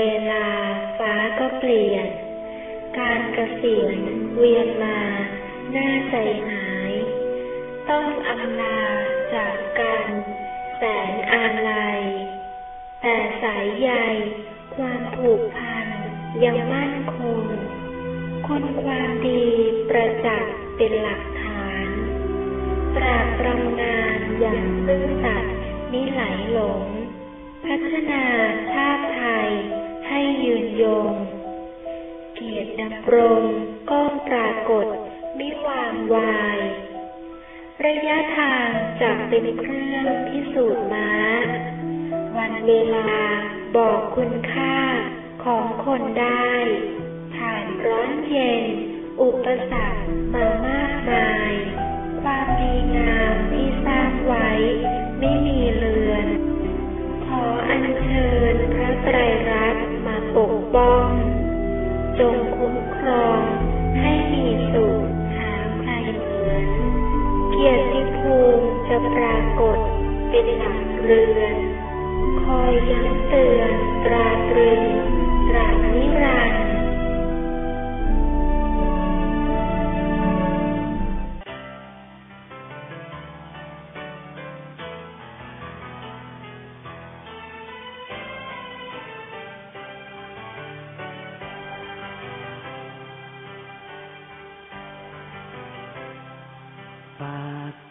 เวลาฟ้าก็เปลี่ยน การเกษียณเวียนมาน่าใจหาย ต้องอำลาจากกัน แสนอาลัย แต่สายใยความผูกพันยังมั่นคงคนความดีประจักษ์เป็นหลักฐาน ปราบปรำงานอย่างซื่อสัตย์นิไหลหลง พัฒนา รติดำรงก้องปรากฏไม่วางวาย ระยะทางจากเป็นเครื่องพิสูจน์ม้า วันเวลาบอกคุณค่าของคนได้ ผ่านร้อนเย็น อุปสรรคมามากมาย ความดีงามที่สร้างไว้ ไม่มีเลือน ขออัญเชิญพระไตรรัตน์มาปกป้อง จง ครองให้มีสุขหาใครเหมือน เกียรติภูมิจะปรากฏเป็นหลักเรือน คอยย้ำเตือนตราตรึงตรานิรันดร์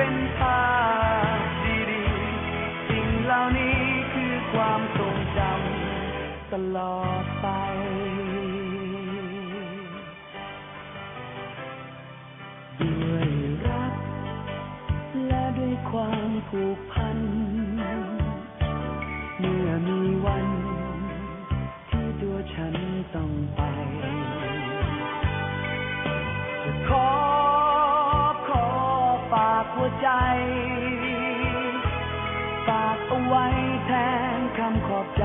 เป็นภาพดีๆสิ่งเหล่านี้คือความทรงจำตลอดไปด้วยรักและด้วยความผูกพันำขอบใจจ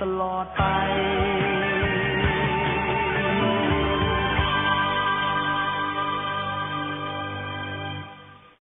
ត្រឡប់ទៅ